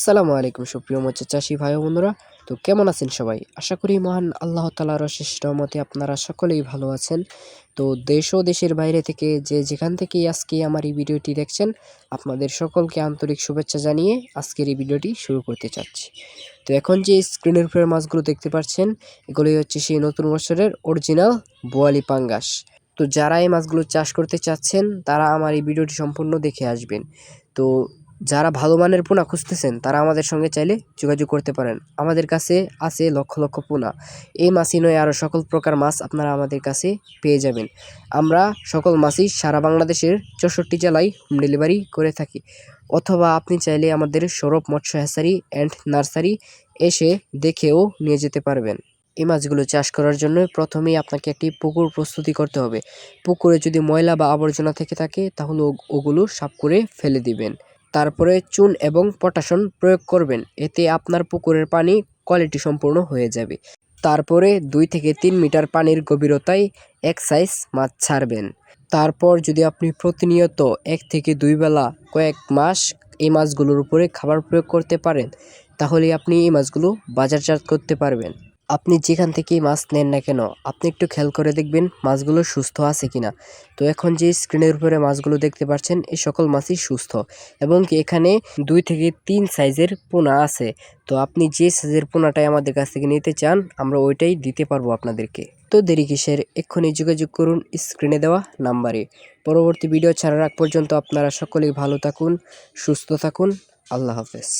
আসসালামু আলাইকুম সুপ্রিয় মৎস্য চাষি ভাই বন্ধুরা। তো কেমন আছেন সবাই? আশা করি মহান আল্লাহ তালার অশেষ রহমতে আপনারা সকলেই ভালো আছেন। তো দেশ ও দেশের বাইরে থেকে যে যেখান থেকেই আজকে আমার এই ভিডিওটি দেখছেন, আপনাদের সকলকে আন্তরিক শুভেচ্ছা জানিয়ে আজকের এই ভিডিওটি শুরু করতে চাচ্ছি। তো এখন যে স্ক্রিনের উপরে মাছগুলো দেখতে পাচ্ছেন, এগুলোই হচ্ছে সেই নতুন বছরের অরিজিনাল বোয়ালি পাঙ্গাস। তো যারা এই মাছগুলো চাষ করতে চাচ্ছেন, তারা আমার এই ভিডিওটি সম্পূর্ণ দেখে আসবেন। তো যারা ভালো মানের পোনা খুঁজতেছেন, তারা আমাদের সঙ্গে চাইলে যোগাযোগ করতে পারেন। আমাদের কাছে আছে লক্ষ লক্ষ পোনা। এই মাছই নয়, আরও সকল প্রকার মাছ আপনারা আমাদের কাছে পেয়ে যাবেন। আমরা সকল মাছই সারা বাংলাদেশের চৌষট্টি জেলায় হোম ডেলিভারি করে থাকি। অথবা আপনি চাইলে আমাদের সৌরভ মৎস্য হ্যাসারি অ্যান্ড নার্সারি এসে দেখেও নিয়ে যেতে পারবেন। এই মাছগুলো চাষ করার জন্য প্রথমেই আপনাকে একটি পুকুর প্রস্তুতি করতে হবে। পুকুরে যদি ময়লা বা আবর্জনা থেকে থাকে, তাহলে ওগুলো সাফ করে ফেলে দিবেন। তারপরে চুন এবং পটাশন প্রয়োগ করবেন। এতে আপনার পুকুরের পানি কোয়ালিটি সম্পূর্ণ হয়ে যাবে। তারপরে দুই থেকে তিন মিটার পানির গভীরতায় এক সাইজ মাছ ছাড়বেন। তারপর যদি আপনি প্রতিনিয়ত এক থেকে দুই বেলা কয়েক মাস এই মাছগুলোর উপরে খাবার প্রয়োগ করতে পারেন, তাহলে আপনি এই মাছগুলো বাজারজাত করতে পারবেন। আপনি যেখান থেকেই মাছ নেন না কেন, আপনি একটু খেয়াল করে দেখবেন মাছগুলো সুস্থ আছে কিনা। তো এখন যে স্ক্রিনের উপরে মাছগুলো দেখতে পাচ্ছেন, এই সকল মাছই সুস্থ এবং এখানে দুই থেকে তিন সাইজের পোনা আছে। তো আপনি যে সাইজের পোনাটাই আমাদের কাছ থেকে নিতে চান, আমরা ওইটাই দিতে পারব আপনাদেরকে। তো দেরি কিসের, এক্ষুনি যোগাযোগ করুন স্ক্রিনে দেওয়া নাম্বারে। পরবর্তী ভিডিও ছাড়ার আগ পর্যন্ত আপনারা সকলেই ভালো থাকুন, সুস্থ থাকুন, আল্লাহ হাফেজ।